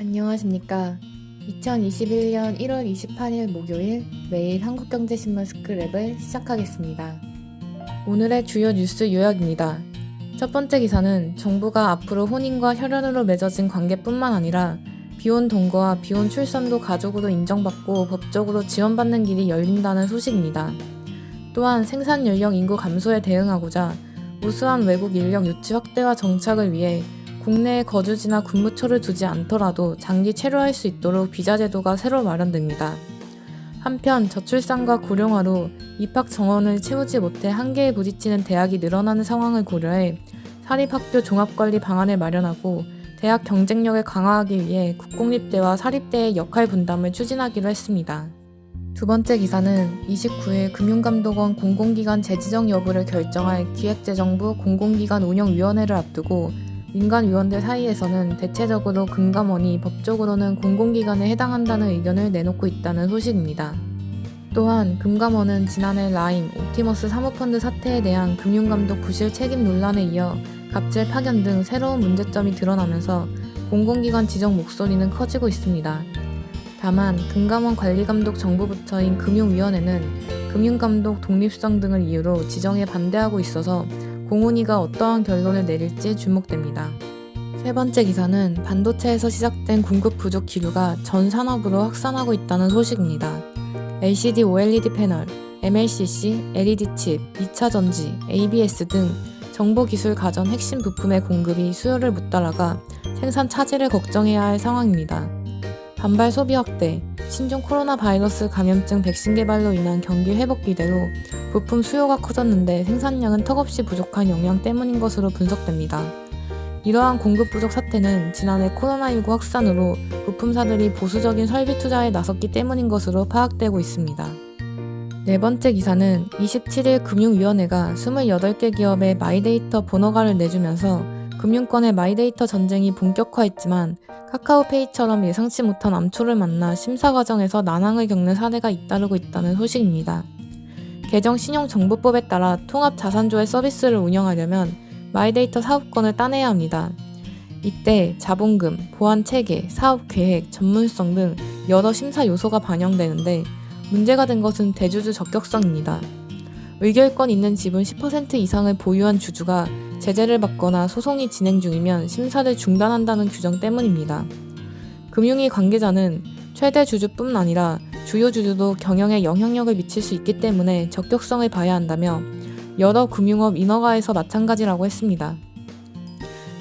안녕하십니까. 2021년 1월 28일 목요일 매일 한국경제신문 스크랩을 시작하겠습니다. 오늘의 주요 뉴스 요약입니다. 첫 번째 기사는 정부가 앞으로 혼인과 혈연으로 맺어진 관계뿐만 아니라 비혼 동거와 비혼 출산도 가족으로 인정받고 법적으로 지원받는 길이 열린다는 소식입니다. 또한 생산 연령 인구 감소에 대응하고자 우수한 외국 인력 유치 확대와 정착을 위해 국내에 거주지나 근무처를 두지 않더라도 장기 체류할 수 있도록 비자 제도가 새로 마련됩니다. 한편 저출산과 고령화로 입학 정원을 채우지 못해 한계에 부딪히는 대학이 늘어나는 상황을 고려해 사립학교 종합관리 방안을 마련하고 대학 경쟁력을 강화하기 위해 국공립대와 사립대의 역할 분담을 추진하기로 했습니다. 두 번째 기사는 29일 금융감독원 공공기관 재지정 여부를 결정할 기획재정부 공공기관 운영위원회를 앞두고 민간위원들 사이에서는 대체적으로 금감원이 법적으로는 공공기관에 해당한다는 의견을 내놓고 있다는 소식입니다. 또한 금감원은 지난해 라임, 옵티머스 사모펀드 사태에 대한 금융감독 부실 책임 논란에 이어 갑질 파견 등 새로운 문제점이 드러나면서 공공기관 지정 목소리는 커지고 있습니다. 다만 금감원 관리감독 정부 부처인 금융위원회는 금융감독 독립성 등을 이유로 지정에 반대하고 있어서 공훈이가 어떠한 결론을 내릴지 주목됩니다. 세 번째 기사는 반도체에서 시작된 공급 부족 기류가 전 산업으로 확산하고 있다는 소식입니다. LCD OLED 패널, MLCC, LED 칩, 2차 전지, ABS 등 정보 기술 가전 핵심 부품의 공급이 수요를 못 따라가 생산 차질을 걱정해야 할 상황입니다. 반발 소비 확대, 신종 코로나 바이러스 감염증 백신 개발로 인한 경기 회복 기대로 부품 수요가 커졌는데 생산량은 턱없이 부족한 영향 때문인 것으로 분석됩니다. 이러한 공급 부족 사태는 지난해 코로나19 확산으로 부품사들이 보수적인 설비 투자에 나섰기 때문인 것으로 파악되고 있습니다. 네 번째 기사는 27일 금융위원회가 28개 기업의 마이데이터 번호가를 내주면서 금융권의 마이데이터 전쟁이 본격화했지만 카카오페이처럼 예상치 못한 암초를 만나 심사 과정에서 난항을 겪는 사례가 잇따르고 있다는 소식입니다. 개정 신용정보법에 따라 통합 자산조회 서비스를 운영하려면 마이데이터 사업권을 따내야 합니다. 이때 자본금, 보안 체계, 사업 계획, 전문성 등 여러 심사 요소가 반영되는데 문제가 된 것은 대주주 적격성입니다. 의결권 있는 지분 10% 이상을 보유한 주주가 제재를 받거나 소송이 진행 중이면 심사를 중단한다는 규정 때문입니다. 금융위 관계자는 최대 주주뿐 아니라 주요 주주도 경영에 영향력을 미칠 수 있기 때문에 적격성을 봐야 한다며 여러 금융업 인허가에서 마찬가지라고 했습니다.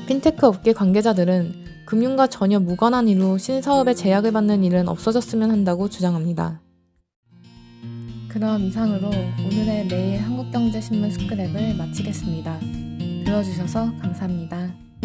핀테크 업계 관계자들은 금융과 전혀 무관한 이로 신사업에 제약을 받는 일은 없어졌으면 한다고 주장합니다. 그럼 이상으로 오늘의 매일 한국경제신문 스크랩을 마치겠습니다. 들어주셔서 감사합니다.